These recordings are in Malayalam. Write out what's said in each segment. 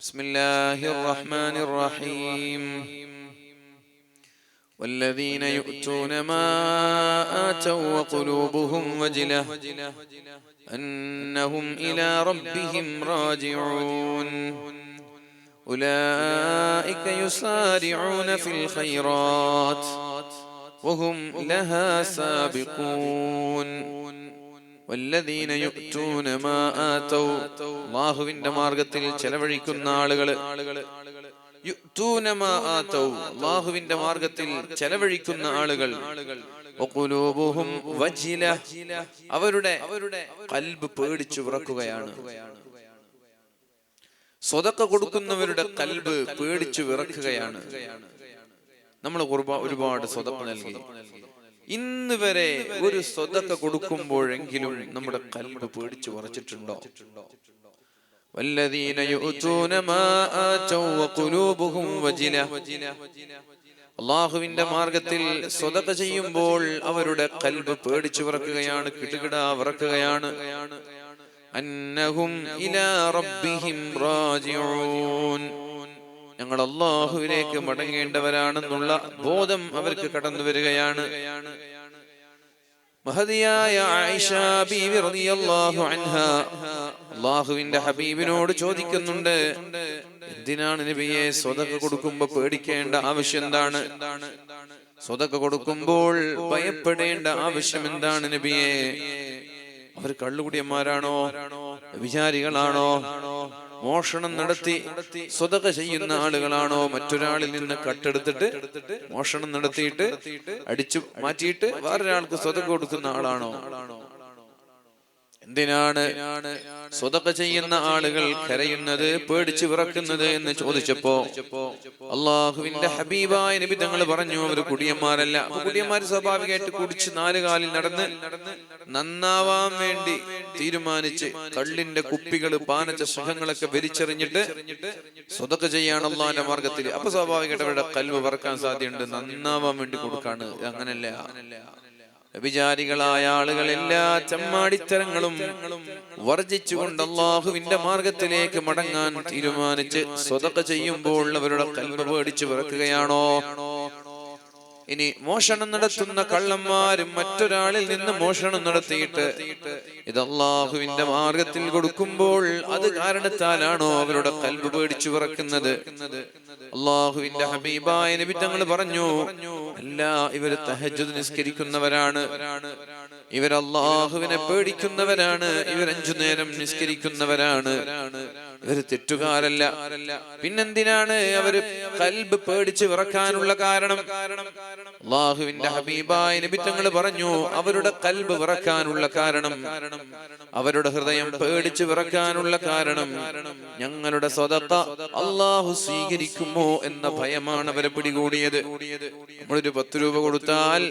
بسم الله الرحمن الرحيم. والذين يؤتون ما آتوا وقلوبهم وجلة. أنهم إلى ربهم راجعون. أولئك يسارعون في الخيرات. وهم لها سابقون. അല്ലാഹുവിന്റെ മാർഗത്തിൽ ചെലവഴിക്കുന്ന ആതൗ. അല്ലാഹുവിന്റെ മാർഗത്തിൽ ചെലവഴിക്കുന്ന ആളുകൾ. വജില. അവരുടെ കൽബ് പേടിച്ചു വിറക്കുകയാണ്. സ്വതക്ക കൊടുക്കുന്നവരുടെ കൽബ് പേടിച്ചു വിറക്കുകയാണ്. നമ്മൾ ഒരുപാട് സ്വതക്ക നൽകി. ഇന്ന് വരെ ഒരു സ്വതക്ക കൊടുക്കുമ്പോഴെങ്കിലും നമ്മുടെ കൽബ് പേടിച്ചു വറച്ചിട്ടുണ്ടോ والذين يؤتون ما آتوا وقلوبهم وجلة അള്ളാഹുവിന്റെ മാർഗത്തിൽ സ്വതക ചെയ്യുമ്പോൾ അവരുടെ കൽബ് പേടിച്ചു വിറക്കുകയാണ് കിടുകിട വിറക്കുകയാണ് അന്നഹും ഇലാ റബ്ബിഹിം റാജിഊൻ ഞങ്ങൾ അള്ളാഹുവിലേക്ക് മടങ്ങേണ്ടവരാണെന്നുള്ള ബോധം അവർക്ക് കടന്നു വരികയാണ്. മഹതിയായ ആയിഷ ബീവി റളിയല്ലാഹു അൻഹ അള്ളാഹുവിന്റെ ഹബീബിനോട് ചോദിക്കുന്നുണ്ട് എന്തിനാണ് നബിയെ സ്വതക്ക കൊടുക്കുമ്പോ പേടിക്കേണ്ട ആവശ്യം എന്താണ്? സ്വതക്ക കൊടുക്കുമ്പോൾ ഭയപ്പെടേണ്ട ആവശ്യം എന്താണ് നബിയെ? അവർ കള്ളുകുടിയന്മാരാണോ? വിചാരികളാണോ മോഷണം നടത്തി സ്വതക ചെയ്യുന്ന ആളുകളാണോ മറ്റൊരാളിൽ നിന്ന് കട്ടെടുത്തിട്ട് മോഷണം നടത്തിയിട്ട് അടിച്ചു മാറ്റിയിട്ട് വേറൊരാൾക്ക് സ്വതക കൊടുക്കുന്ന ആളാണോ? എന്തിനാണ് സ്വതക ചെയ്യുന്ന ആളുകൾ കരയുന്നത് പേടിച്ചു വിറക്കുന്നത് എന്ന് ചോദിച്ചപ്പോ അള്ളാഹുവിന്റെ ഹബീബായ നബി തങ്ങൾ പറഞ്ഞു അവർ കുടിയന്മാരല്ല. കുടിയന്മാർ സ്വാഭാവികമായിട്ട് കുടിച്ച് നാല് കാലിൽ നടന്ന് നന്നാവാൻ വേണ്ടി തീരുമാനിച്ച് കള്ളിന്റെ കുപ്പികൾ പാനച്ച സുഖങ്ങളൊക്കെ വലിച്ചെറിഞ്ഞിട്ട് സ്വതക്ക ചെയ്യാണ് അള്ളാഹിന്റെ മാർഗത്തിൽ അപ്പൊ സ്വാഭാവികമായിട്ട് അവരുടെ കൽവ് പറക്കാൻ സാധ്യതയുണ്ട്. നന്നാവാൻ വേണ്ടി കൊടുക്കാണ്. അങ്ങനല്ല. വിചാരികളായ ആളുകൾ എല്ലാ ചമ്മാടിത്തരങ്ങളും വർജിച്ചുകൊണ്ട് അള്ളാഹുവിന്റെ മാർഗത്തിലേക്ക് മടങ്ങാൻ തീരുമാനിച്ച് സ്വതക്ക ചെയ്യുമ്പോൾ അവരുടെ കൽവ് പേടിച്ചു വിറക്കുകയാണോ? ഇനി മോഷണം നടത്തുന്ന കള്ളന്മാരും മറ്റൊരാളിൽ നിന്ന് മോഷണം നടത്തിയിട്ട് ഇത് അള്ളാഹുവിന്റെ മാർഗത്തിൽ കൊടുക്കുമ്പോൾ അത് കാരണത്താലാണോ അവരുടെ കൽബ് പേടിച്ചു പറക്കുന്നത് അള്ളാഹുവിന്റെ ഹബീബായ നബി തങ്ങൾ പറഞ്ഞു അല്ല ഇവർ തഹജുദ് നിസ്കരിക്കുന്നവരാണ്. ഇവർ അള്ളാഹുവിനെ പേടിക്കുന്നവരാണ്. ഇവർ അഞ്ചു നേരം നിസ്കരിക്കുന്നവരാണ്. ഇവർ തെറ്റുകാരല്ല. പിന്നെന്തിനാണ് അവർ കൽബ് പേടിച്ച് വിറക്കാനുള്ള കാരണം? അള്ളാഹുവിന്റെ ഹബീബായ നബിത്തങ്ങൾ പറഞ്ഞു അവരുടെ കൽബ് വിറക്കാനുള്ള കാരണം. അവരുടെ ഹൃദയം പേടിച്ച് വിറക്കാനുള്ള കാരണം ഞങ്ങളുടെ സ്വതത്ത അള്ളാഹു സ്വീകരിക്കുമോ എന്ന ഭയമാണ് അവരെ പിടികൂടിയത്. നമ്മളൊരു പത്ത് രൂപ കൊടുത്താൽ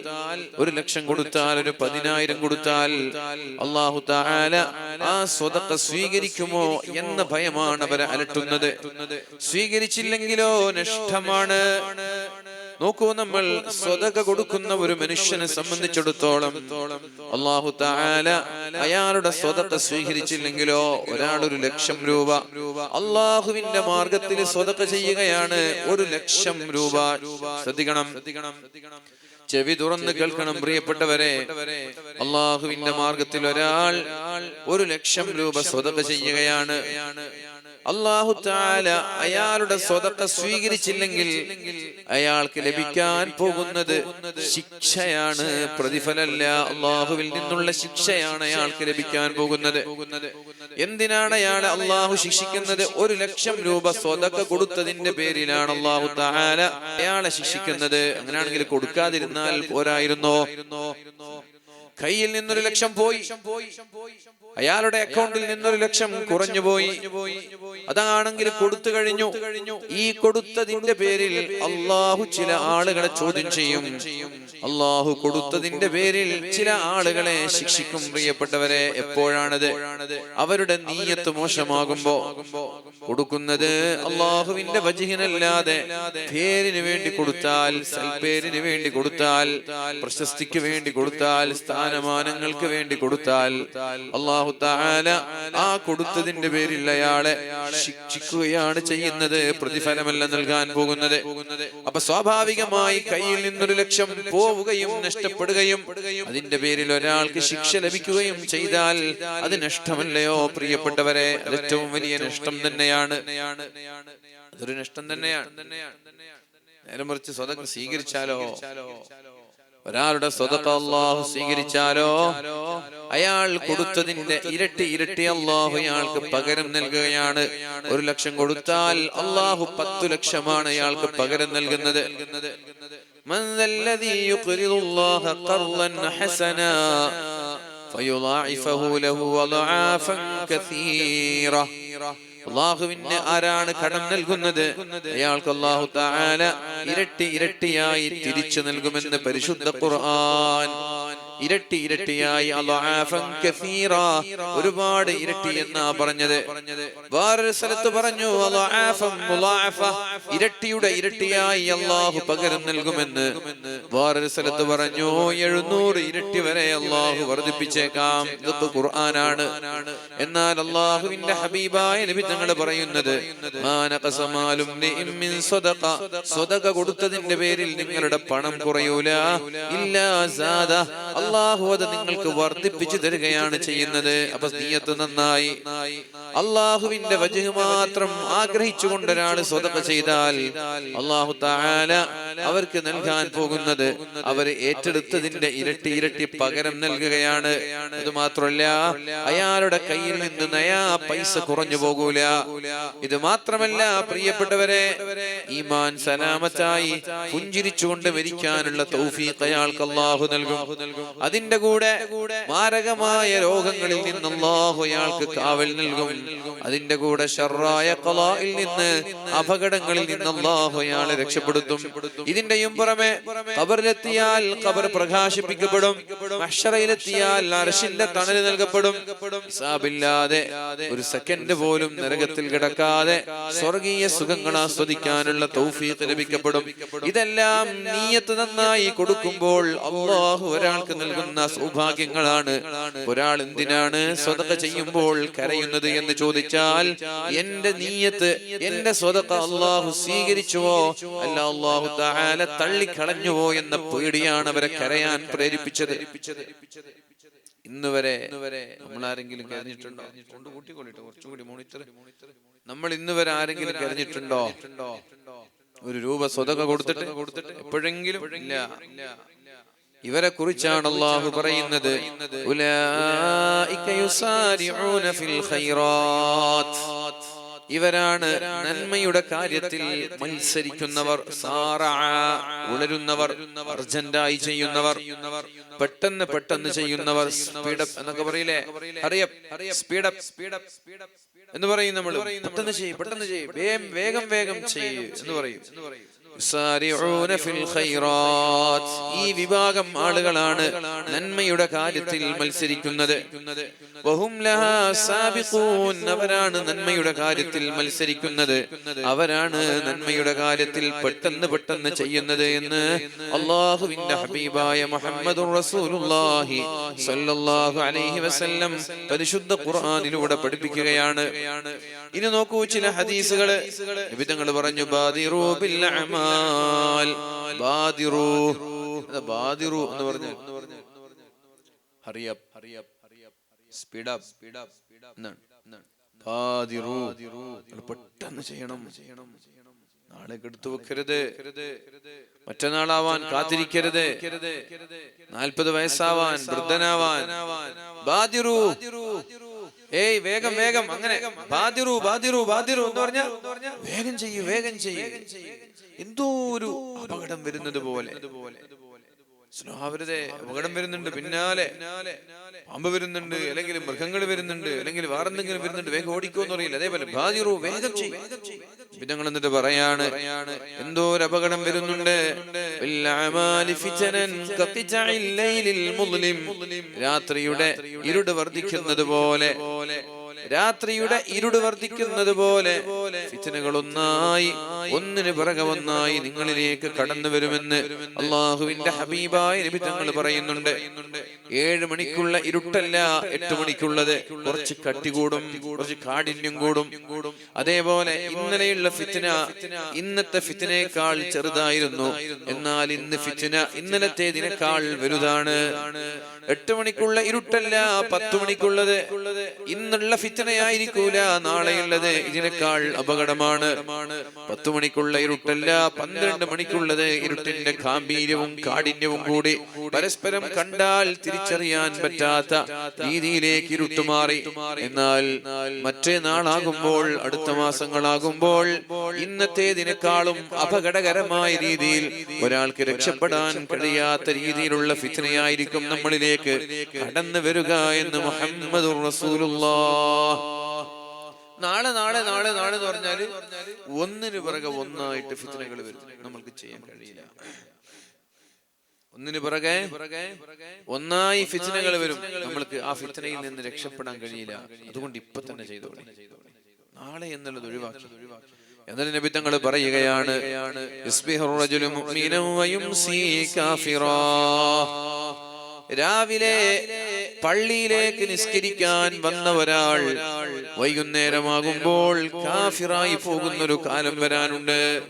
ഒരു ലക്ഷം കൊടുത്താൽ ഒരു പതിനായിരം കൊടുത്താൽ അള്ളാഹു താല ആ സ്വതക്ക സ്വീകരിക്കുമോ എന്ന ഭയമാണ് അവരെ അലട്ടുന്നത്. സ്വീകരിച്ചില്ലെങ്കിലോ നഷ്ടമാണ്. നോക്കൂ നമ്മൾ സ്വതക കൊടുക്കുന്ന ഒരു മനുഷ്യനെ സംബന്ധിച്ചിടത്തോളം അള്ളാഹു താല അയാളുടെ സ്വതക്ക സ്വീകരിച്ചില്ലെങ്കിലോ ഒരാളൊരു ഒരു ലക്ഷം രൂപ അള്ളാഹുവിന്റെ മാർഗത്തിൽ സ്വതക്ക ചെയ്യുകയാണ് ഒരു ലക്ഷം രൂപ. ശ്രദ്ധിക്കണം. ചെവി തുറന്ന് കേൾക്കണം പ്രിയപ്പെട്ടവരെ. അള്ളാഹുവിന്റെ മാർഗത്തിൽ ഒരാൾ ഒരു ലക്ഷം രൂപ സ്വതക്ക ചെയ്യുകയാണ്. അള്ളാഹു താല അയാളുടെ സ്വതക്ക സ്വീകരിച്ചില്ലെങ്കിൽ അയാൾക്ക് ലഭിക്കാൻ പോകുന്നത് ശിക്ഷയാണ്. പ്രതിഫലല്ല. അള്ളാഹുവിൽ നിന്നുള്ള ശിക്ഷയാണ് അയാൾക്ക് ലഭിക്കാൻ പോകുന്നത്. എന്തിനാണ് അയാൾ അള്ളാഹു ശിക്ഷിക്കുന്നത്? ഒരു ലക്ഷം രൂപ സ്വതക്ക കൊടുത്തതിന്റെ പേരിലാണ് അള്ളാഹു താല അയാളെ ശിക്ഷിക്കുന്നത്. അങ്ങനെയാണെങ്കിൽ കൊടുക്കാതിരുന്നാൽ പോരായിരുന്നോ? കയ്യിൽ നിന്നൊരു ലക്ഷം പോയി. അയാളുടെ അക്കൗണ്ടിൽ നിന്നൊരു ലക്ഷം കുറഞ്ഞു പോയി. അതാണെങ്കിൽ കൊടുത്തു കഴിഞ്ഞു. ഈ കൊടുത്തതിന്റെ പേരിൽ അള്ളാഹു ചില ആളുകളെ ചോദ്യം ചെയ്യും. അള്ളാഹു കൊടുത്തതിന്റെ പേരിൽ ചില ആളുകളെ ശിക്ഷിക്കും പ്രിയപ്പെട്ടവരെ എപ്പോഴാണത്? അവരുടെ നീയത്ത് മോശമാകുമ്പോ കൊടുക്കുന്നത് അള്ളാഹുവിന്റെ വജിഹിനല്ലാതെ പേരിന് വേണ്ടി കൊടുത്താൽ സൽപേരിന് വേണ്ടി കൊടുത്താൽ പ്രശസ്തിക്ക് വേണ്ടി കൊടുത്താൽ സ്ഥാന സ്ഥാനമാനങ്ങൾക്ക് വേണ്ടി കൊടുത്താൽ അള്ളാഹു താല ആ കൊടുത്തതിന്റെ പേരിൽ അയാളെ ശിക്ഷിക്കുകയാണ് ചെയ്യുന്നത് പ്രതിഫലമല്ല നൽകാൻ പോകുന്നത്. അപ്പൊ സ്വാഭാവികമായി കയ്യിൽ നിന്നൊരു ലക്ഷം പോവുകയും നഷ്ടപ്പെടുകയും അതിന്റെ പേരിൽ ഒരാൾക്ക് ശിക്ഷ ലഭിക്കുകയും ചെയ്താൽ അത് നഷ്ടമല്ലയോ പ്രിയപ്പെട്ടവരെ? ഏറ്റവും വലിയ നഷ്ടം തന്നെയാണ്. അതൊരു നഷ്ടം തന്നെയാണ്. നേരെ മറിച്ച് സ്വതം സ്വീകരിച്ചാലോ? ഒരാളുടെ സ്വതക്ക അള്ളാഹു സ്വീകരിച്ചാലോ? അയാൾ കൊടുത്തതിന്റെ ഇരട്ടി ഇരട്ടി അള്ളാഹു അയാൾക്ക് പകരം നൽകുകയാണ്. ഒരു ലക്ഷം കൊടുത്താൽ അള്ളാഹു പത്തു ലക്ഷമാണ് അയാൾക്ക് പകരം നൽകുന്നത്. ആരാണ് ലഹു കസീറ. അള്ളാഹുവിന്റെ ആരാണ് കടം നൽകുന്നത്? അയാൾക്ക് അള്ളാഹു താല ഇരട്ടി ഇരട്ടിയായി തിരിച്ചു നൽകുമെന്ന് പരിശുദ്ധ ഖുർആൻ ഇരട്ടി ഇരട്ടിയായി ഒരുപാട് ഇരട്ടി എന്നാ പറഞ്ഞത്. വേറൊരു സ്ഥലത്ത് പറഞ്ഞു ഇരട്ടിയുടെ ഇരട്ടിയായി അള്ളാഹു പകരം നൽകുമെന്ന് വേറൊരു സ്ഥലത്ത് പറഞ്ഞു എഴുന്നൂറ് ഇരട്ടി വരെ അള്ളാഹു വർദ്ധിപ്പിച്ചേക്കാം. ഇതൊക്കെ ഖുർആനാണ്. എന്നാൽ അള്ളാഹുവിന്റെ ഹബീബായ നബി തങ്ങൾ പറയുന്നത് കൊടുത്തതിന്റെ പേരിൽ നിങ്ങളുടെ പണം കുറയൂല. ഇല്ലാ അള്ളാഹു അത് നിങ്ങൾക്ക് വർദ്ധിപ്പിച്ചു തരികയാണ് ചെയ്യുന്നത്. അപ്പൊ നീയത്ത് നന്നായി. അള്ളാഹുവിന്റെ വജഹ് മാത്രം ആഗ്രഹിച്ചുകൊണ്ട് ഒരാൾ സ്വതമ ചെയ്താൽ അള്ളാഹു താല അവർക്ക് നൽകാൻ പോകുന്നത് അവർ ഏറ്റെടുത്തതിന്റെ ഇരട്ടി ഇരട്ടി പകരം നൽകുകയാണ്. ഇത് മാത്രമല്ല അയാളുടെ കയ്യിൽ നിന്ന് നയാ പൈസ കുറഞ്ഞു പോകൂല. ഇത് മാത്രമല്ല പ്രിയപ്പെട്ടവരെ ഈമാൻ സലാമത്തായി പുഞ്ചിരിച്ചുകൊണ്ട് മരിക്കാനുള്ള തൗഫീഖ് അയാൾക്ക് അള്ളാഹു നൽകും. അതിന്റെ കൂടെ മാരകമായ രോഗങ്ങളിൽ നിന്ന് അള്ളാഹു അയാൾക്ക് കാവൽ നൽകും. അതിന്റെ കൂടെ ഷർറായ കലായിൽ നിന്ന് അപകടങ്ങളിൽ നിന്ന് അള്ളാഹു അയാളെ രക്ഷപ്പെടുത്തും. ഇതിന്റെയും പുറമെ കബറിലെത്തിയാൽ കബർ പ്രകാശിപ്പിക്കപ്പെടും. അക്ഷറയിലെത്തിയാൽ അർഷിന്റെ തണൽ നൽകപ്പെടും. ഹിസാബില്ലാതെ ഒരു സെക്കൻഡ് പോലും നരകത്തിൽ കിടക്കാതെ സ്വർഗീയ സുഖങ്ങൾ ആസ്വദിക്കാനുള്ള തൗഫീഖ് ലഭിക്കപ്പെടും. ഇതെല്ലാം നീയത്ത് നന്നായി കൊടുക്കുമ്പോൾ അള്ളാഹു ഒരാൾക്ക് നൽകുന്ന സൗഭാഗ്യങ്ങളാണ്. ഒരാൾ എന്തിനാണ് സ്വതക ചെയ്യുമ്പോൾ കരയുന്നത് എന്ന് ചോദിച്ചാൽ എന്റെ നീയത്ത് എന്റെ സ്വതക അള്ളാഹു സ്വീകരിച്ചുവോ അല്ല അള്ളാഹു താല തള്ളിക്കളഞ്ഞുവോ എന്ന പേടിയാണ് അവരെ കരയാൻ പ്രേരിപ്പിച്ചത്. ഇന്ന് വരെ നമ്മൾ ആരെങ്കിലും കരഞ്ഞിട്ടുണ്ടോ? കൊണ്ട് കൂട്ടിക്കൊള്ളിട്ടോ കുറച്ചും കൂടി മോണിറ്റർ നമ്മൾ ഇന്ന് വരെ ആരെങ്കിലും കരഞ്ഞിട്ടുണ്ടോ? ഒരു രൂപ സ്വതക കൊടുത്തിട്ട് കൊടുത്തിട്ട് എപ്പോഴെങ്കിലും ഇല്ല. ഇവരെ കുറിച്ചാണ് അള്ളാഹു പറയുന്നത് ഇവരാണ് നന്മയുടെ കാര്യത്തിൽ മത്സരിക്കുന്നവർ ഉണരുന്നവർ അർജന്റായി ചെയ്യുന്നവർ പെട്ടെന്ന് പെട്ടെന്ന് ചെയ്യുന്നവർ സ്പീഡപ്പ് എന്നൊക്കെ പറയില്ലേ? അറിയപ്പ് സ്പീഡപ്പ് സ്പീഡപ്പ് സ്പീഡപ്പ് എന്ന് പറയും നമ്മൾ പെട്ടെന്ന് ചെയ്യും പെട്ടെന്ന് ചെയ്യും. വേഗം വേഗം ചെയ്യും എന്ന് പറയും. ഈ വിഭാഗം ആളുകളാണ് നന്മയുടെ കാര്യത്തിൽ മത്സരിക്കുന്നത്. അവരാണ് നന്മയുടെ കാര്യത്തിൽ മത്സരിക്കുന്നത്. അവരാണ് നന്മയുടെ കാര്യത്തിൽ പെട്ടെന്ന് പെട്ടെന്ന് ചെയ്യുന്നത് എന്ന് അള്ളാഹുവിന്റെ ഹബീബായ മുഹമ്മദ് അലൈഹി വസല്ലം പരിശുദ്ധ ഖുർആാനിലൂടെ പഠിപ്പിക്കുകയാണ്. ഇനി നോക്കൂ ചില ഹദീസുകൾ. വിധങ്ങൾ പറഞ്ഞു ബാദിറു ബിൽ ബാദിറു. ബാദിറു എന്ന് പെട്ടെന്ന് ചെയ്യണം. നാളെ എടുത്തു വെക്കരുത്. മറ്റന്നാളാവാൻ കാത്തിരിക്കരുത്. നാൽപ്പത് വയസ്സാവാൻ വൃദ്ധനാവാൻ. ബാദിറു. ഏയ് വേഗം വേഗം അങ്ങനെ. ബാദിറു ബാദിറു ബാദിറു എന്ന് പറഞ്ഞ വേഗം ചെയ്യൂ വേഗം ചെയ്യൂ. എന്തോ ഒരു അപകടം വരുന്നത് പോലെ. സ്നോഹവരുതേ അപകടം വരുന്നുണ്ട് പിന്നാലെ പാമ്പ് വരുന്നുണ്ട് അല്ലെങ്കിൽ മൃഗങ്ങൾ വരുന്നുണ്ട് അല്ലെങ്കിൽ വേറെന്തെങ്കിലും വരുന്നുണ്ട് വേഗം ഓടിക്കോന്ന് അറിയില്ല. അതേപോലെ ബാജിറു വേഗം ചെയ്യും. ഞങ്ങൾ എന്നിട്ട് പറയാണ് എന്തോ ഒരു അപകടം വരുന്നുണ്ട്. രാത്രിയുടെ ഇരുട് വർദ്ധിക്കുന്നത് പോലെ. രാത്രിയുടെ ഇരുട് വർദ്ധിക്കുന്നത് പോലെ ഫിത്തനകൾ ഒന്നായി ഒന്നിന് പിറകെ ഒന്നായി നിങ്ങളിലേക്ക് കടന്നു വരുമെന്ന് അള്ളാഹുവിന്റെ ഹബീബായ നബി തങ്ങൾ പറയുന്നുണ്ട്. ഏഴ് മണിക്കുള്ള ഇരുട്ടല്ല എട്ട് മണിക്കുള്ളത്. കുറച്ച് കട്ടി കൂടും കുറച്ച് കാഠിന്യം കൂടും. അതേപോലെ ഇന്നലെയുള്ള ഫിത്തന ഇന്നത്തെ ഫിത്തനേക്കാൾ ചെറുതായിരുന്നു. എന്നാൽ ഇന്ന് ഫിത്തന ഇന്നലത്തേതിനേക്കാൾ വലുതാണ്. എട്ട് മണിക്കുള്ള ഇരുട്ടല്ല പത്ത് മണിക്കുള്ളത്. ഇന്നുള്ള ഫിത്തനയായിരിക്കൂല നാളെയുള്ളത് ഇതിനേക്കാൾ അപകടമാണ്. പത്തു മണിക്കുള്ള ഇരുട്ടല്ല പന്ത്രണ്ട് മണിക്കുള്ളത് ഇരുട്ടിന്റെ ഗാംഭീര്യവും കാഠിന്യവും കൂടി പരസ്പരം കണ്ടാൽ തിരിച്ചറിയാൻ പറ്റാത്ത രീതിയിലേക്ക് ഇരുട്ട് മാറി. എന്നാൽ മറ്റേ നാളാകുമ്പോൾ അടുത്ത മാസങ്ങളാകുമ്പോൾ ഇന്നത്തേതിനേക്കാളും അപകടകരമായ രീതിയിൽ ഒരാൾക്ക് രക്ഷപ്പെടാൻ കഴിയാത്ത രീതിയിലുള്ള ഫിത്തനയായിരിക്കും നമ്മളിലേക്ക് കടന്നു വരിക എന്ന് മുഹമ്മദ് നാളെ നാളെ നാളെ നാളെ എന്ന് പറഞ്ഞാൽ ഒന്നിന് പിറകെ ഒന്നായിട്ട് ഫിത്തനകൾ വരും. നമ്മൾക്ക് ചെയ്യാൻ കഴിയില്ല. ഒന്നിന് പിറകെ ഒന്നായി ഫിത്തനകൾ വരും. നമ്മൾക്ക് ആ ഫിത്തനയിൽ നിന്ന് രക്ഷപ്പെടാൻ കഴിയില്ല. അതുകൊണ്ട് ഇപ്പൊ തന്നെ ചെയ്തോളി നാളെ എന്നുള്ളത് ഒഴിവാക്കി. എന്നിട്ട് നബി തങ്ങൾ പറയുകയാണ് രാവിലെ പള്ളിയിലേക്ക് നിസ്കരിക്കാൻ വന്ന ഒരാൾ വൈകുന്നേരമാകുമ്പോൾ കാഫിറായി പോകുന്ന ഒരു കാലം വരാനുണ്ട്.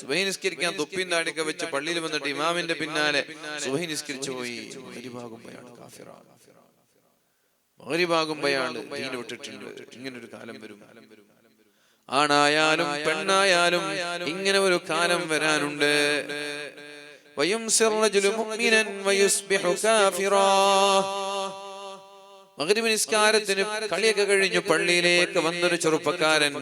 സുബഹി നിസ്കരിക്കാൻ തൊപ്പിൻ താടിയൊക്കെ വെച്ച് പള്ളിയിൽ വന്നിട്ട് ഇമാമിന്റെ പിന്നാലെ സുബഹി നിസ്കരിച്ചു പോയി. മകരിഭാകുമ്പോഴാണ് കാഫിറ. മകരിഭാകുമ്പോഴാണ് ദീൻ വിട്ടിട്ടുണ്ട്. ഇങ്ങനൊരു കാലം വരും. ആണായാലും പെണ്ണായാലും ഇങ്ങനെ ഒരു കാലം വരാനുണ്ട്. ويمسي الرجل مؤمنا ويصبح كافرا മകരിബ് നിസ്കാരത്തിന് കളിയൊക്കെ കഴിഞ്ഞു പള്ളിയിലേക്ക് വന്നൊരു ചെറുപ്പക്കാരൻ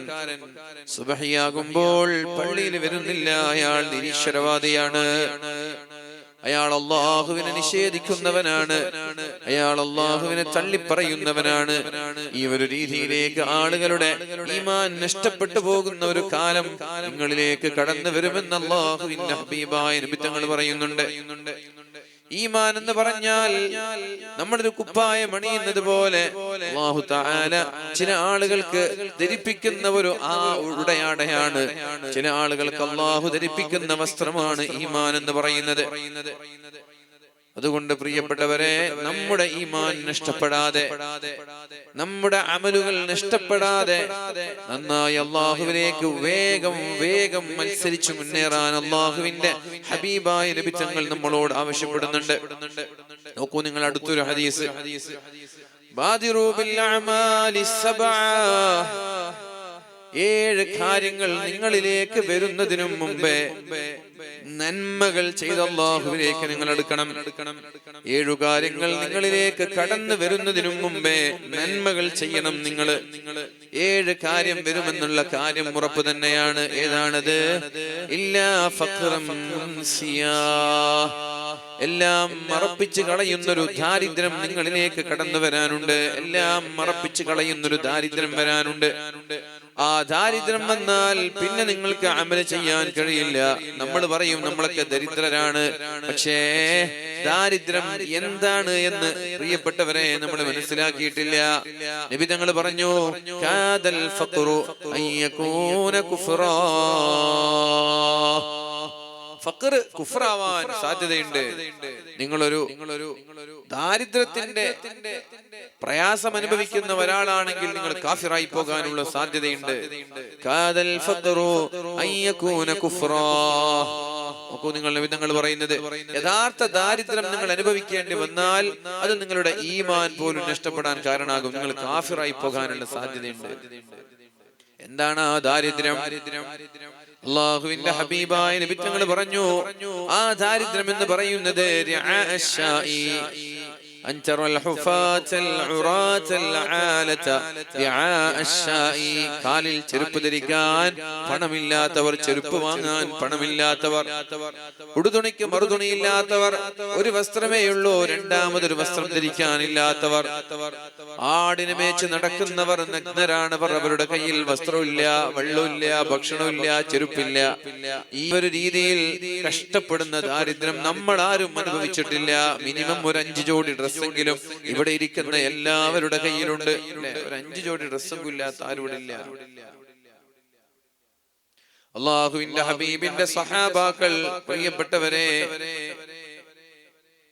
സുബഹിയാകുമ്പോൾ പള്ളിയിൽ വരുന്നില്ല അയാൾ നിരീശ്വരവാദിയാണ് അയാൾ അള്ളാഹുവിനെ നിഷേധിക്കുന്നവനാണ്. അയാൾ അള്ളാഹുവിനെ തള്ളിപ്പറയുന്നവനാണ്. ഈ ഒരു രീതിയിലേക്ക് ആളുകളുടെ ഈമാൻ നഷ്ടപ്പെട്ടു പോകുന്ന ഒരു കാലം നിങ്ങളിലേക്ക് കടന്നു വരുമെന്ന് അള്ളാഹുവിന്റെ ഹബീബായ നിമിത്തങ്ങൾ പറയുന്നുണ്ട്. ഈമാൻ എന്ന് പറഞ്ഞാൽ നമ്മളൊരു കുപ്പായ മണിയുന്നത് പോലെ ചില ആളുകൾക്ക് ധരിപ്പിക്കുന്ന ഒരു ആ ഉടയാടയാണ്. ചില ആളുകൾക്ക് അള്ളാഹു ധരിപ്പിക്കുന്ന വസ്ത്രമാണ് ഈമാൻ എന്ന് പറയുന്നത്. അതുകൊണ്ട് പ്രിയപ്പെട്ടവരെ നമ്മുടെ ഈമാൻ നഷ്ടപ്പെടാതെ നമ്മുടെ അമലുകൾ നഷ്ടപ്പെടാതെ നന്നായി അള്ളാഹുവിലേക്ക് വേഗം വേഗം മത്സരിച്ചു മുന്നേറാൻ അള്ളാഹുവിന്റെ ഹബീബായ ലഭിച്ചങ്ങൾ നമ്മളോട് ആവശ്യപ്പെടുന്നുണ്ട്. നോക്കൂ നിങ്ങൾ അടുത്തൊരു ഹദീസ്. ബാദിറൂ ബിൽ അമാലി സബ്ആ. ഏഴ് കാര്യങ്ങൾ നിങ്ങളിലേക്ക് വരുന്നതിനു മുമ്പേ നന്മകൾ ചെയ്ത അള്ളാഹുവിലേക്ക് നിങ്ങൾ എടുക്കണം ഏഴു കാര്യങ്ങൾ നിങ്ങളിലേക്ക് കടന്നു വരുന്നതിനു മുമ്പേ നന്മകൾ ചെയ്യണം നിങ്ങൾ ഏഴ് കാര്യം വരുമെന്നുള്ള കാര്യം ഉറപ്പ് തന്നെയാണ്. ഏതാണത്? ഇല്ലാ. എല്ലാം മറപ്പിച്ച് കളയുന്നൊരു ദാരിദ്ര്യം നിങ്ങളിലേക്ക് കടന്നു വരാനുണ്ട്. എല്ലാം മറപ്പിച്ച് കളയുന്നൊരു ദാരിദ്ര്യം വരാനുണ്ട്. ആ ദാരിദ്ര്യം വന്നാൽ പിന്നെ നിങ്ങൾക്ക് അമല ചെയ്യാൻ കഴിയില്ല. നമ്മൾ പറയും നമ്മളൊക്കെ ദരിദ്രരാണ്. പക്ഷേ ദാരിദ്ര്യം എന്താണ് എന്ന് പ്രിയപ്പെട്ടവരെ നമ്മൾ മനസ്സിലാക്കിയിട്ടില്ല. നബി തങ്ങൾ പറഞ്ഞു കാദൽ ഫഖ്റു അയ്യകൂന കുഫ്റാ. ഫക്കർ കുഫറാവാൻ സാധ്യതയുണ്ട്. നിങ്ങളൊരു നിങ്ങളൊരു ദാരിദ്ര്യത്തിന്റെ പ്രയാസം അനുഭവിക്കുന്ന ഒരാളാണെങ്കിൽ നിങ്ങൾ കാഫിറായി പോകാനുള്ള സാധ്യതയുണ്ട്. നോക്കൂ നിങ്ങൾ നിങ്ങൾ പറയുന്നത്. യഥാർത്ഥ ദാരിദ്ര്യം നിങ്ങൾ അനുഭവിക്കേണ്ടി വന്നാൽ അത് നിങ്ങളുടെ ഈമാൻ പോലും നഷ്ടപ്പെടാൻ കാരണമാകും. നിങ്ങൾ കാഫിറായി പോകാനുള്ള സാധ്യതയുണ്ട്. എന്താണ് ആ ദാരിദ്ര്യം. അള്ളാഹുവിന്റെ ഹബീബായ നിമിത്തങ്ങൾ പറഞ്ഞു ആ ദാരിദ്ര്യം എന്ന് പറയുന്നത്. أن ترى الحفاة العراة العالة رعاء الشاء കാലിൽ ചെരുപ്പ് ധരിക്കാൻ പണമില്ലാത്തവർ ചെരുപ്പ് വാങ്ങാൻ പണമില്ലാത്തവർ ഉടുതുണിക്ക് മറുതുണിയില്ലാത്തവർ ഒരു വസ്ത്രമേ ഉള്ളൂ രണ്ടാമതൊരു വസ്ത്രം ധരിക്കാനില്ലാത്തവർ ആടിനെ മേച്ച് നടക്കുന്നവർ നഗ്നരാണവർ അവരുടെ കയ്യിൽ വസ്ത്രമില്ല വെള്ളമില്ല ഭക്ഷണമില്ല ചെരുപ്പില്ല ഈ ഒരു രീതിയിൽ കഷ്ടപ്പെടുന്ന ദാരിദ്ര്യം നമ്മൾ ആരും അനുഭവിച്ചിട്ടില്ല മിനിമം ഒരു അഞ്ച് ജോഡി ഡ്രസ് ഡ്രസ്സെങ്കിലും ഇവിടെ ഇരിക്കുന്ന എല്ലാവരുടെ കയ്യിലുണ്ട്. ഒരു അഞ്ചു ജോഡി ഡ്രസ്സെങ്കിലും ഇല്ലാത്ത ആരും ഇല്ല. അള്ളാഹുവിന്റെ ഹബീബിന്റെ സഹാബാക്കൾ പ്രിയപ്പെട്ടവരെ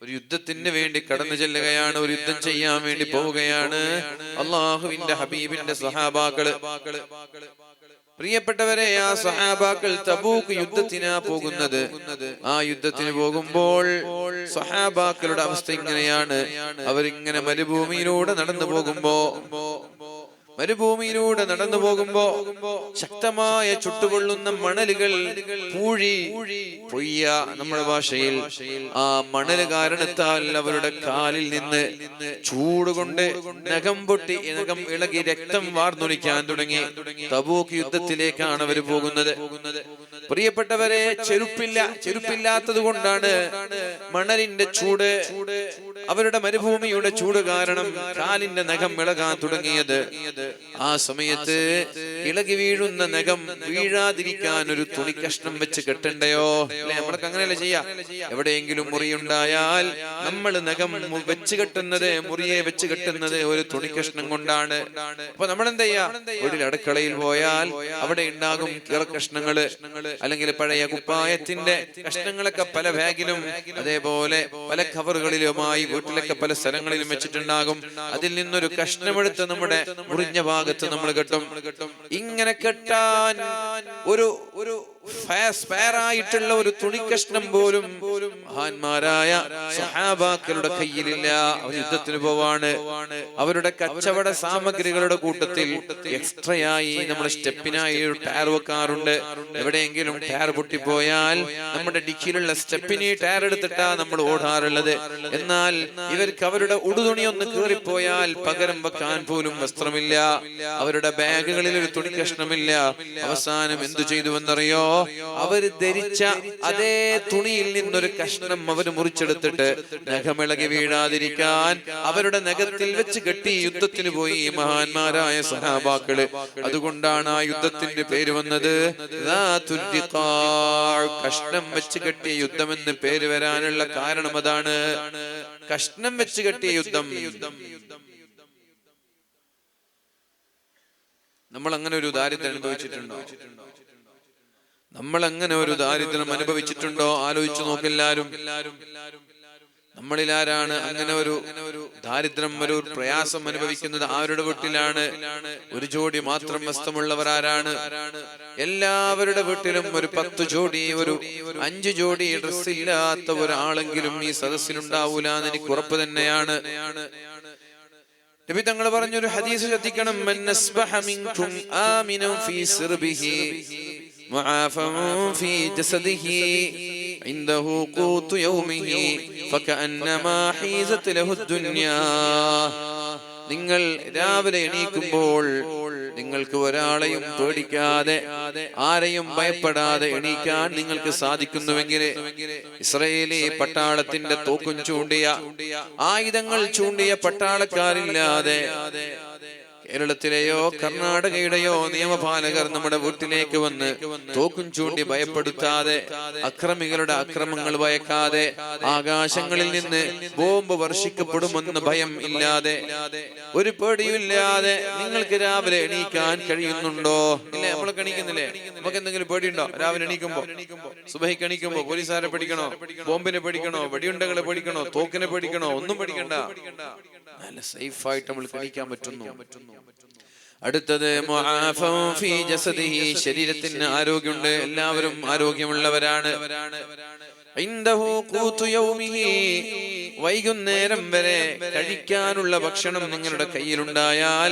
ഒരു യുദ്ധത്തിന് വേണ്ടി കടന്നു ചെല്ലുകയാണ് ഒരു യുദ്ധം ചെയ്യാൻ വേണ്ടി പോവുകയാണ് അള്ളാഹുവിന്റെ ഹബീബിന്റെ സഹാബാക്കൾ. പ്രിയപ്പെട്ടവരെ ആ സഹാബാക്കൾ തബൂക്ക് യുദ്ധത്തിനാ പോകുന്നത്. ആ യുദ്ധത്തിന് പോകുമ്പോൾ സഹാബാക്കളുടെ അവസ്ഥ ഇങ്ങനെയാണ്. അവരിങ്ങനെ മരുഭൂമിയിലൂടെ നടന്നു പോകുമ്പോ മരുഭൂമിയിലൂടെ നടന്നു പോകുമ്പോ ശക്തമായ ചുട്ടുകൊള്ളുന്ന മണലുകൾ പൂഴി പൊയ്യ നമ്മുടെ ഭാഷയിൽ. ആ മണൽ കാരണത്താൽ അവരുടെ കാലിൽ നിന്ന് ചൂട് കൊണ്ട് നഖം പൊട്ടി നഖം ഇളകി രക്തം വാർന്നൊലിക്കാൻ തുടങ്ങി. തബൂക്ക് യുദ്ധത്തിലേക്കാണ് അവർ പോകുന്നത്. പ്രിയപ്പെട്ടവരെ ചെരുപ്പില്ല ചെരുപ്പില്ലാത്തത് കൊണ്ടാണ് മണലിന്റെ ചൂട് അവരുടെ മരുഭൂമിയുടെ ചൂട് കാരണം കാലിന്റെ നഖം ഇളകാൻ തുടങ്ങിയത്. ആ സമയത്ത് ഇളകി വീഴുന്ന നഖം വീഴാതിരിക്കാൻ ഒരു തുണി കഷ്ണം വെച്ച് കെട്ടണ്ടയോ? അല്ലെ നമ്മൾക്ക് അങ്ങനെയല്ലേ ചെയ്യാ? എവിടെയെങ്കിലും മുറിയുണ്ടായാൽ നമ്മൾ നഖം വെച്ച് കെട്ടുന്നത് മുറിയെ വെച്ച് കെട്ടുന്നത് ഒരു തുണി കഷ്ണം കൊണ്ടാണ്. അപ്പൊ നമ്മൾ എന്താ ചെയ്യാ? വീട്ടിൽ അടുക്കളയിൽ പോയാൽ അവിടെ ഉണ്ടാകും കഷ്ണങ്ങൾ. അല്ലെങ്കിൽ പഴയ കുപ്പായത്തിന്റെ കഷ്ണങ്ങളൊക്കെ പല ബാഗിലും അതേപോലെ പല കവറുകളിലുമായി വീട്ടിലൊക്കെ പല സ്ഥലങ്ങളിലും വെച്ചിട്ടുണ്ടാകും. അതിൽ നിന്നൊരു കഷ്ണമെടുത്ത് നമ്മുടെ മുറിഞ്ഞ ഭാഗത്ത് നമ്മൾ കെട്ടും. ഇങ്ങനെ കെട്ടാൻ ഒരു ഒരു സ്പെയർ ആയിട്ടുള്ള ഒരു തുണിക്കഷ്ണം പോലും മഹാന്മാരായ സഹാബാക്കളുടെ കയ്യിലില്ല. അവർ യുദ്ധത്തിന് പോവാണ്. അവരുടെ കച്ചവട സാമഗ്രികളുടെ കൂട്ടത്തിൽ എക്സ്ട്രയായി നമ്മൾ സ്റ്റെപ്പിനായി ടയർ വെക്കാറുണ്ട്. എവിടെയെങ്കിലും ടയർ പൊട്ടിപ്പോയാൽ നമ്മുടെ ഡിക്കിയിലുള്ള സ്റ്റെപ്പിന് ടയർ എടുത്തിട്ടാ നമ്മൾ ഓടാറുള്ളത്. എന്നാൽ ഇവർക്ക് അവരുടെ ഉടുതുണി ഒന്ന് കീറിപ്പോയാൽ പകരം വെക്കാൻ പോലും വസ്ത്രമില്ല. അവരുടെ ബാഗുകളിൽ ഒരു തുണി കഷ്ണമില്ല. അവസാനം എന്തു ചെയ്തുവെന്നറിയോ? അവർ ധരിച്ച അതേ തുണിയിൽ നിന്നൊരു കഷ്ണം അവർ മുറിച്ചെടുത്തിട്ട് നഖമിളകി വീഴാതിരിക്കാൻ അവരുടെ നഖത്തിൽ വെച്ച് കെട്ടി യുദ്ധത്തിന് പോയി ഈ മഹാന്മാരായ സഹാബാക്കൾ. അതുകൊണ്ടാണ് ആ യുദ്ധത്തിന്റെ പേര് വന്നത്. കഷ്ണം വെച്ച് കെട്ടിയ യുദ്ധമെന്ന് പേര് വരാനുള്ള കാരണം അതാണ്. കഷ്ണം വെച്ച് കെട്ടിയ യുദ്ധം. നമ്മൾ അങ്ങനെ ഒരു ദാരിദ്ര്യം അനുഭവിച്ചിട്ടുണ്ടോ? നമ്മൾ അങ്ങനെ ഒരു ദാരിദ്ര്യം അനുഭവിച്ചിട്ടുണ്ടോ ആലോചിച്ചു നോക്കെല്ലാരും. നമ്മളിൽ ആരാണ് അങ്ങനെ ഒരു ദാരിദ്ര്യം ഒരു പ്രയാസം അനുഭവിക്കുന്നത് ആരുടെ വീട്ടിലാണ്? ഒരു ജോഡി മാത്രം വസ്ത്രമുള്ളവർ ആരാണ് എല്ലാവരുടെ വീട്ടിലും ഒരു പത്ത് ജോഡി ഒരു അഞ്ച് ജോഡി ഡ്രസ് ഇല്ലാത്ത ഒരാളെങ്കിലും ഈ സദസ്സിലുണ്ടാവൂല എന്ന് എനിക്ക് ഉറപ്പ് തന്നെയാണ്. നബി തങ്ങൾ പറഞ്ഞൊരു ഹദീസ് ശ്രദ്ധിക്കണം. മൻ അസ്ബഹ മിൻകും ആമിനൻ ഫീ സിർബിഹി മുആഫൻ ഫീ ജസദിഹി عنده قوت يومه فكأنما حيزت له الدنيا നിങ്ങൾ രാവിലെ എണീക്കുമ്പോൾ നിങ്ങൾക്ക് ഒരാളെയും പേടിക്കാതെ ആരെയും ഭയപ്പെടാതെ എണീക്കാൻ നിങ്ങൾക്ക് സാധിക്കുന്നുവെങ്കിൽ ഇസ്രയേലി പട്ടാളത്തിന്റെ തോക്കും ചൂണ്ടിയ ആയുധങ്ങൾ ചൂണ്ടിയ പട്ടാളക്കാരില്ലാതെ കേരളത്തിലെയോ കർണാടകയുടെയോ നിയമപാലകർ നമ്മുടെ വീട്ടിലേക്ക് വന്ന് തോക്കും ചൂണ്ടി ഭയപ്പെടുത്താതെ അക്രമികളുടെ അക്രമങ്ങൾ ഭയക്കാതെ ആകാശങ്ങളിൽ നിന്ന് ബോംബ് വർഷിക്കപ്പെടുമെന്ന് ഭയം ഇല്ലാതെ ഒരു പേടിയില്ലാതെ നിങ്ങൾക്ക് രാവിലെ എണീക്കാൻ കഴിയുന്നുണ്ടോ? ഇല്ലേ? നമ്മളൊക്കെ എണീക്കുന്നില്ലേ? നമുക്ക് എന്തെങ്കിലും പേടിയുണ്ടോ? രാവിലെ എണീക്കുമ്പോ? സുബഹിക്ക് എണീക്കുമ്പോ പോലീസുകാരെ പേടിക്കണോ ബോംബിനെ പേടിക്കണോ വെടിയുണ്ടകളെ പേടിക്കണോ തോക്കിനെ പേടിക്കണോ ഒന്നും പേടിക്കണ്ട നല്ല സേഫ് ആയിട്ട് നമ്മൾ പറ്റുന്നു. പറ്റുന്നു. അടുത്തത് ശരീരത്തിന് ആരോഗ്യമുണ്ട്. എല്ലാവരും ആരോഗ്യമുള്ളവരാണ്. വൈകുന്നേരം വരെ കഴിക്കാനുള്ള ഭക്ഷണം നിങ്ങളുടെ കയ്യിലുണ്ടായാൽ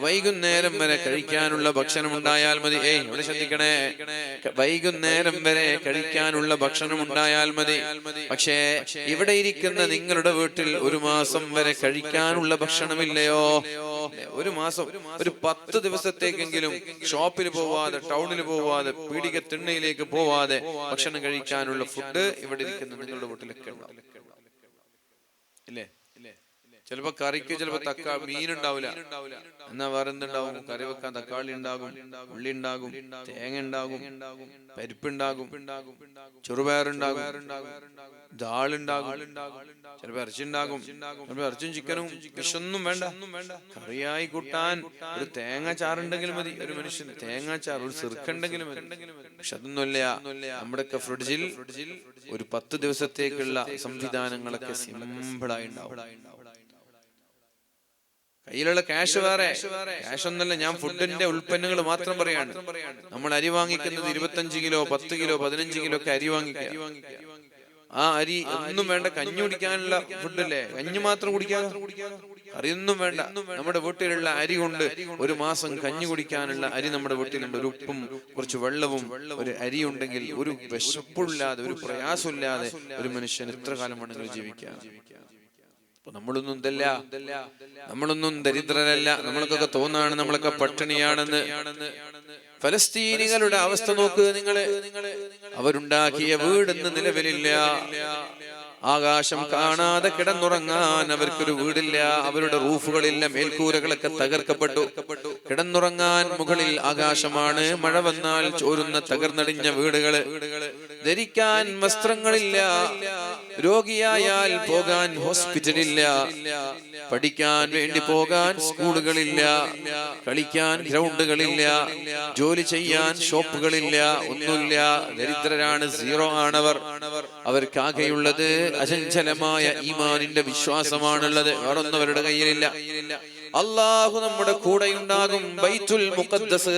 വൈകുന്നേരം വരെ കഴിക്കാനുള്ള ഭക്ഷണം ഉണ്ടായാൽ മതി. ഏയ് ഇവിടെ ശ്രദ്ധിക്കണേ. വൈകുന്നേരം വരെ കഴിക്കാനുള്ള ഭക്ഷണം ഉണ്ടായാൽ മതി. പക്ഷേ ഇവിടെ ഇരിക്കുന്ന നിങ്ങളുടെ വീട്ടിൽ ഒരു മാസം വരെ കഴിക്കാനുള്ള ഭക്ഷണമില്ലയോ? ഒരു മാസം ഒരു പത്ത് ദിവസത്തേക്കെങ്കിലും ഷോപ്പിൽ പോവാതെ ടൗണിൽ പോവാതെ പീടിക തിണ്ണയിലേക്ക് പോവാതെ ഭക്ഷണം കഴിക്കാനുള്ള ഫുഡ് ഇവിടെ ഇരിക്കുന്ന നിങ്ങളുടെ വീട്ടിലൊക്കെ ഉണ്ടാവും. ഇല്ലേ? ചിലപ്പോ കറിക്ക് ചിലപ്പോ തക്കാളി മീൻ ഉണ്ടാവില്ല എന്നാ വേറെ എന്തുണ്ടാവും കറി വെക്കാൻ തക്കാളി ഉണ്ടാകും ഉള്ളി ഉണ്ടാകും തേങ്ങ ഉണ്ടാകും പരിപ്പുണ്ടാകും ചെറുപയറുണ്ടാകും ദാളുണ്ടാകും ചിലപ്പോ ഇറച്ചി ഉണ്ടാകും ചിലപ്പോ ഇറച്ചും ചിക്കനും ഫിഷൊന്നും വേണ്ട. കറിയായി കൂട്ടാൻ ഒരു തേങ്ങ ചാറുണ്ടെങ്കിലും മതി ഒരു മനുഷ്യന് തേങ്ങ ചാർ ഒരു ചെറുക്കുണ്ടെങ്കിലും മതി. പക്ഷെ അതൊന്നുമില്ല നമ്മുടെയൊക്കെ ഫ്രിഡ്ജിൽ ഒരു പത്ത് ദിവസത്തേക്കുള്ള സംവിധാനങ്ങളൊക്കെ സിമ്പിളായി ഉണ്ടാവും. കയ്യിലുള്ള ക്യാഷ് വേറെ. ക്യാഷ് ഒന്നല്ല ഞാൻ ഫുഡിന്റെ ഉൽപ്പന്നങ്ങൾ മാത്രം പറയാണ്. നമ്മൾ അരി വാങ്ങിക്കുന്നത് ഇരുപത്തഞ്ച് കിലോ പത്ത് കിലോ പതിനഞ്ച് കിലോ ഒക്കെ അരി വാങ്ങിക്കുക. ആ അരി ഒന്നും വേണ്ട കഞ്ഞി കുടിക്കാനുള്ള ഫുഡല്ലേ കഞ്ഞി മാത്രം കുടിക്കാൻ കറിയൊന്നും വേണ്ട. നമ്മുടെ വീട്ടിലുള്ള അരി കൊണ്ട് ഒരു മാസം കഞ്ഞി കുടിക്കാനുള്ള അരി നമ്മുടെ വീട്ടിലുണ്ട് ഒരു ഉപ്പും കുറച്ച് വെള്ളവും ഒരു അരി ഉണ്ടെങ്കിൽ ഒരു വിശപ്പില്ലാതെ ഒരു പ്രയാസമില്ലാതെ ഒരു മനുഷ്യൻ ഇത്ര കാലം വേണമെങ്കിൽ ജീവിക്കാം? നമ്മളൊന്നും ഇതല്ല. നമ്മളൊന്നും ദരിദ്രരല്ല. നമ്മൾക്കൊക്കെ തോന്നാണ് നമ്മളൊക്കെ പട്ടിണിയാണെന്ന്. ഫലസ്തീനികളുടെ അവസ്ഥ നോക്ക് നിങ്ങൾ. അവരുണ്ടാക്കിയ വീടെന്ന് നിലവിലില്ല. ആകാശം കാണാതെ കിടന്നുറങ്ങാൻ അവർക്കൊരു വീടില്ല. അവരുടെ റൂഫുകളില്ല മേൽക്കൂരകളൊക്കെ തകർക്കപ്പെട്ടു. കിടന്നുറങ്ങാൻ മുകളിൽ ആകാശമാണ്. മഴ വന്നാൽ ചോരുന്ന തകർന്നടിഞ്ഞ വീടുകൾ. ധരിക്കാൻ വസ്ത്രങ്ങളില്ല. രോഗിയായാൽ പോകാൻ ഹോസ്പിറ്റലില്ല. പഠിക്കാൻ വേണ്ടി പോകാൻ സ്കൂളുകളില്ല കളിക്കാൻ ഗ്രൗണ്ടുകളില്ല ജോലി ചെയ്യാൻ ഷോപ്പുകളില്ല ഒന്നുമില്ല ദരിദ്രരാണ് സീറോ ആണവർ. അവർക്കാകെയുള്ളത് അചഞ്ചലമായ ഈമാനിന്റെ വിശ്വാസമാണുള്ളത് വേറൊന്നും അവരുടെ കയ്യിലില്ല. അള്ളാഹു നമ്മുടെ കൂടെയുണ്ടാകും ബൈത്തുൽ മുഖദ്ദസ്.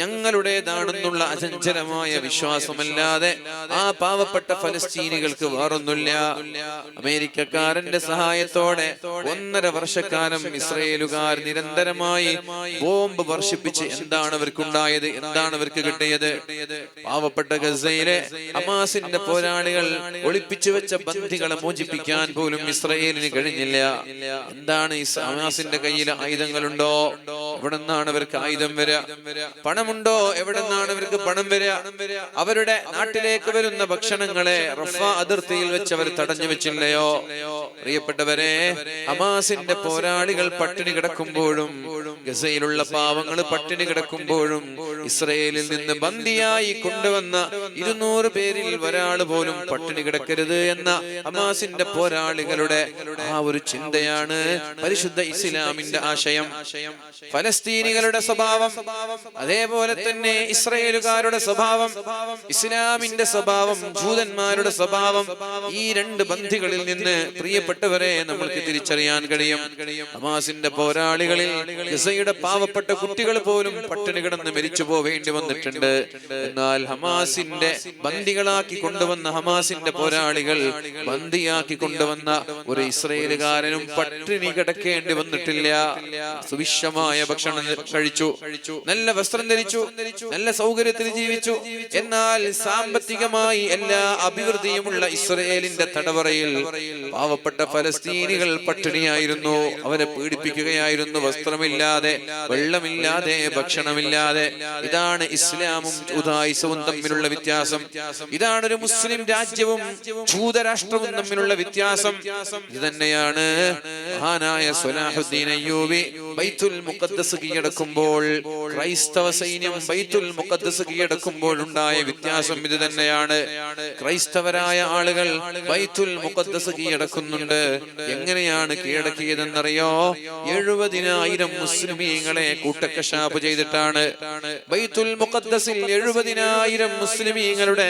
ഞങ്ങളുടേതാണെന്നുള്ള അചഞ്ചലമായ വിശ്വാസമല്ലാതെ ആ പാവപ്പെട്ട ഫലസ്തീനികൾക്ക് വേറൊന്നുമില്ല. അമേരിക്കക്കാരന്റെ സഹായത്തോടെ ഒന്നര വർഷക്കാലം ഇസ്രയേലുകാർ നിരന്തരമായി ബോംബ് വർഷിപ്പിച്ച് എന്താണ് അവർക്കുണ്ടായത് എന്താണ് അവർക്ക് കിട്ടിയത്? പാവപ്പെട്ട ഗസയിലെ അമാസിന്റെ പോരാളികൾ ഒളിപ്പിച്ചു വെച്ച ബന്ധികളെ മോചിപ്പിക്കാൻ പോലും ഇസ്രയേലിന് കഴിഞ്ഞില്ല. എന്താണ് ഈ ഹമാസിന്റെ കയ്യിൽ ആയുധങ്ങളുണ്ടോ? എവിടെ നിന്നാണ് അവർക്ക് ആയുധം വരിക? പണമുണ്ടോ? എവിടെ നിന്നാണ് അവർക്ക് പണം വരിക? അവരുടെ നാട്ടിലേക്ക് വരുന്ന ഭക്ഷണങ്ങളെ റഫ അതിർത്തിയിൽ വെച്ച് അവർ തടഞ്ഞു വെച്ചില്ലയോ? പ്രിയപ്പെട്ടവരെ ഹമാസിന്റെ പോരാളികൾ പട്ടിണി കിടക്കുമ്പോഴും ഗസയിലുള്ള പാവങ്ങൾ പട്ടിണി കിടക്കുമ്പോഴും ഇസ്രയേലിൽ നിന്ന് ബന്ദിയായി കൊണ്ടുവന്ന ഇരുന്നൂറ് പേരിൽ ഒരാൾ പോലും പട്ടിണി കിടക്കരുത് എന്ന ഹമാസിന്റെ പോരാളികളുടെ ആ ഒരു ചിന്തയാണ് പരിശുദ്ധ ഇസ്ലാമിന്റെ ആശയം. ഫലസ്തീനികളുടെ സ്വഭാവം അതേപോലെ തന്നെ ഇസ്രയേലുകാരുടെ സ്വഭാവം ഇസ്ലാമിന്റെ സ്വഭാവം ജൂതന്മാരുടെ സ്വഭാവം ഈ രണ്ട് ബന്ധികളിൽ നിന്ന് പ്രിയപ്പെട്ടവരെ നമ്മൾക്ക് തിരിച്ചറിയാൻ കഴിയും. ഹമാസിന്റെ പോരാളികളിൽ ഗസയുടെ പാവപ്പെട്ട കുട്ടികൾ പോലും പട്ടിണി കിടന്ന് മരിച്ചു പോവേണ്ടി വന്നിട്ടുണ്ട്. എന്നാൽ ഹമാസിന്റെ ബന്ദികളാക്കി കൊണ്ടുവന്ന ഹമാസിന്റെ പോരാളികൾ ബന്ദിയാക്കി കൊണ്ടുവന്ന ഒരു ഇസ്രയേലുകാരനും പട്ടിണി കിടക്കേണ്ടി വന്നിട്ടില്ല. സുവിശമായ ഭക്ഷണം കഴിച്ചു. നല്ല വസ്ത്രം ധരിച്ചു. നല്ല സൗകര്യത്തിൽ ജീവിച്ചു. എന്നാൽ സാമ്പത്തികമായി എല്ലാ അഭിവൃദ്ധിയുമുള്ള ഇസ്രയേലിന്റെ തടവറയിൽ പാവപ്പെട്ട ഫലസ്തീനികൾ പട്ടിണിയായിരുന്നു. അവരെ പീഡിപ്പിക്കുകയായിരുന്നു. വസ്ത്രമില്ലാതെ വെള്ളമില്ലാതെ ഭക്ഷണമില്ലാതെ. ഇതാണ് ഇസ്ലാമും ജൂതായുസവും തമ്മിലുള്ള വ്യത്യാസം. ഇതാണ് ഒരു മുസ്ലിം രാജ്യവും ജൂതരാഷ്ട്രവും തമ്മിലുള്ള വ്യത്യാസം. ഇത് തന്നെയാണ് മഹാനായ സുലാഹുദ്ദീൻ അയ്യൂബി ബൈത്തുൽ മുഖദ്ദസ് കീഴടക്കുമ്പോൾ ക്രൈസ്തവ സൈന്യം ബൈത്തുൽ മുഖദ്ദസ് കീഴടക്കുമ്പോൾ ഉണ്ടായ വ്യത്യാസം ഇത് തന്നെയാണ്. ക്രൈസ്തവരായ ആളുകൾ ബൈത്തുൽ മുഖദ്ദസ് കീഴടക്കുന്നുണ്ട്. എങ്ങനെയാണ് കീഴടക്കിയതെന്നറിയോ? എഴുപതിനായിരം മുസ്ലിമീങ്ങളെ കൂട്ടക്കശാപ്പ് ചെയ്തിട്ടാണ് ബൈത്തുൽ മുഖദ്ദസിൽ എഴുപതിനായിരം മുസ്ലിമീങ്ങളുടെ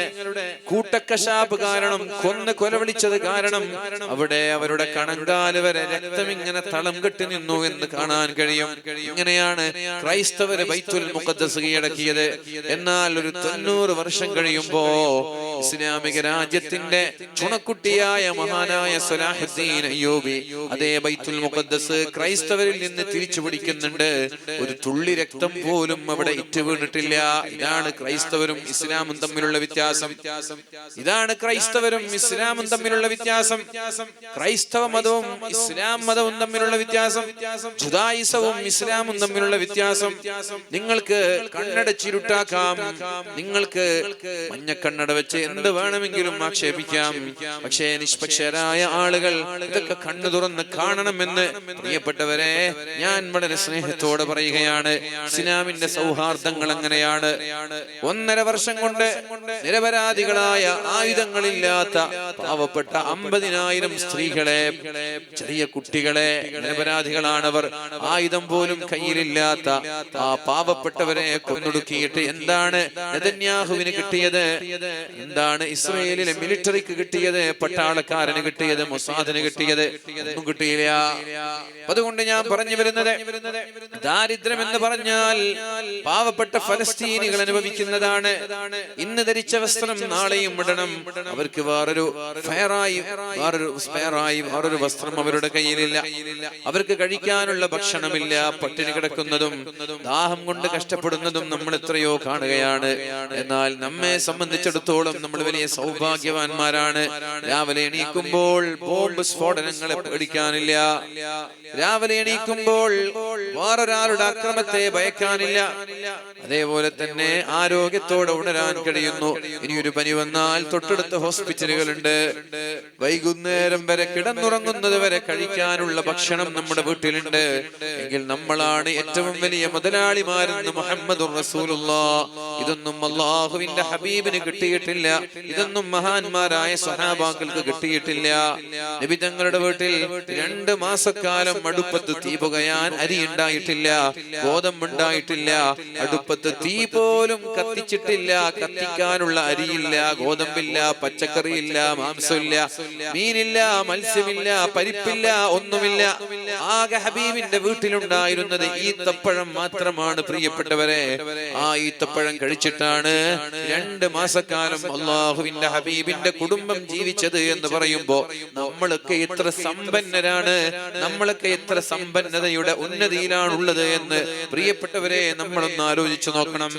കൂട്ടക്കശാപ്പ് കാരണം കൊന്ന് കൊലവിളിച്ചത് കാരണം അവിടെ അവരുടെ കണങ്കാൽ വരെ രക്തം ഇങ്ങനെ തളം കെട്ടി നിന്നു എന്ന് കാണാൻ കഴിയും. ഇങ്ങനെയാണ് ക്രൈസ്തവര് ബൈത്തുൽ മുഖദ്ദസ് കീഴടക്കിയത്. എന്നാൽ ഒരു തൊണ്ണൂറ് വർഷം കഴിയുമ്പോ ഇസ്ലാമിക രാജ്യത്തിന്റെ ചുണക്കുട്ടിയായ മഹാനായ സലാഹുദ്ദീൻ അയ്യൂബി അതേ ബൈത്തുൽ മുഖദ്ദസ് ക്രൈസ്തവരിൽ നിന്ന് തിരിച്ചു പിടിക്കുന്നുണ്ട്. ഒരു തുള്ളി രക്തം പോലും അവിടെ ഇറ്റ് വീണിട്ടില്ല ഇതാണ് ക്രൈസ്തവരും ഇസ്ലാമും തമ്മിലുള്ള വ്യത്യാസം. ഇതാണ് ക്രൈസ്തവരും ഇസ്ലാമും തമ്മിലുള്ള വ്യത്യാസം. ക്രൈസ്തവ മതവും ഇസ്ലാം മതവും തമ്മിലുള്ള വ്യത്യാസം. ജുദായിസം ഖുദായിസവും ഇസ്ലാമും തമ്മിലുള്ള വ്യത്യാസം നിങ്ങൾക്ക് കണ്ണടച്ചിരുട്ടാക്കാം നിങ്ങൾക്ക് മഞ്ഞ കണ്ണട വെച്ച് എന്ത് വേണമെങ്കിലും ആക്ഷേപിക്കാം. പക്ഷേ നിഷ്പക്ഷരായ ആളുകൾ ഇതൊക്കെ കണ്ണു തുറന്ന് കാണണമെന്ന് പ്രിയപ്പെട്ടവരെ ഞാൻ വളരെ സ്നേഹത്തോടെ പറയുകയാണ്. ഇസ്ലാമിന്റെ സൗഹാർദ്ദങ്ങൾ അങ്ങനെയാണ് ഒന്നര വർഷം കൊണ്ട് നിരപരാധികളായ ആയുധങ്ങളില്ലാത്ത പാവപ്പെട്ട അമ്പതിനായിരം സ്ത്രീകളെ ചെറിയ കുട്ടികളെ നിരപരാധികളാണവർ. ആയുധം പോലും കയ്യിലില്ലാത്ത ആ പാവപ്പെട്ടവരെ കൊന്നൊടുക്കിയിട്ട് എന്താണ് നെതന്യാഹുവിന് കിട്ടിയത്? എന്താണ് ഇസ്രയേലിലെ മിലിറ്ററിക്ക് കിട്ടിയത്? പട്ടാളക്കാരന് കിട്ടിയത്? മൊസാദിന് കിട്ടിയത്? ഒന്നും കിട്ടിയില്ല. അതുകൊണ്ട് ഞാൻ പറഞ്ഞു വരുന്നത് ദാരിദ്ര്യം എന്ന് പറഞ്ഞാൽ പാവപ്പെട്ട ഫലസ്തീനികൾ അനുഭവിക്കുന്നതാണ്. ഇന്ന് ധരിച്ച വസ്ത്രം നാളെയും ഇടണം. അവർക്ക് വേറൊരു ഫെയറായി വേറൊരു സ്പെയറായി വേറൊരു വസ്ത്രം അവരുടെ കയ്യിലില്ല. അവർക്ക് കഴിക്കാനുള്ള ഭക്ഷണമില്ല പട്ടിണി കിടക്കുന്നതും ദാഹം കൊണ്ട് കഷ്ടപ്പെടുന്നതും നമ്മൾ എത്രയോ കാണുകയാണ്. എന്നാൽ നമ്മെ സംബന്ധിച്ചിടത്തോളം നമ്മൾ വലിയ സൗഭാഗ്യവാന്മാരാണ്. രാവിലെ എണീക്കുമ്പോൾ ബോംബ് സ്ഫോടനങ്ങളെ പേടിക്കാനില്ല. രാവിലെ എണീക്കുമ്പോൾ വേറൊരാളുടെ അക്രമത്തെ ഭയക്കാനില്ല. അതേപോലെ തന്നെ ആരോഗ്യത്തോടെ ഉണരാൻ കഴിയുന്നു. ഇനി ഒരു പനി വന്നാൽ തൊട്ടടുത്ത ഹോസ്പിറ്റലുകളുണ്ട്. വൈകുന്നേരം വരെ കിടന്നുറങ്ങുന്നത് വരെ കഴിക്കാനുള്ള ഭക്ഷണം നമ്മുടെ വീട്ടിലുണ്ട്. എങ്കിൽ നമ്മളാണ് ഏറ്റവും വലിയ മുതലാളിമാരെന്ന് മുഹമ്മദ് ഇതൊന്നും അള്ളാഹുവിന്റെ ഹബീബിന് കിട്ടിയിട്ടില്ല. ഇതൊന്നും മഹാന്മാരായ സഹാബാക്കൾക്ക് കിട്ടിയിട്ടില്ല. നബി തങ്ങളുടെ വീട്ടിൽ രണ്ട് മാസക്കാലം അടുപ്പത്ത് തീ പുകയാൻ അരി ഉണ്ടായിട്ടില്ല ഗോതമ്പ് ഉണ്ടായിട്ടില്ല അടുപ്പത്ത് തീ പോലും കത്തിച്ചിട്ടില്ല കത്തിക്കാനുള്ള അരിയില്ല ഗോതമ്പില്ല പച്ചക്കറിയില്ല മാംസമില്ല മീനില്ല മത്സ്യമില്ല പരിപ്പില്ല ഒന്നുമില്ല. ആകെ ഹബീബിന്റെ വീട്ടിലുണ്ടായിരുന്നത് ഈത്തപ്പഴം മാത്രമാണ് പ്രിയപ്പെട്ടവരെ. ആ ഈത്തപ്പഴം കഴിച്ചിട്ടാണ് രണ്ട് മാസക്കാലം അള്ളാഹുവിന്റെ ഹബീബിന്റെ കുടുംബം ജീവിച്ചത് എന്ന് പറയുമ്പോ നമ്മളൊക്കെ എത്ര സമ്പന്നരാണ് നമ്മളൊക്കെ എത്ര സമ്പന്നതയുടെ ഉന്നതിയിലാണുള്ളത് എന്ന് പ്രിയപ്പെട്ടവരെ നമ്മളൊന്ന് ആലോചിച്ചു നോക്കണം.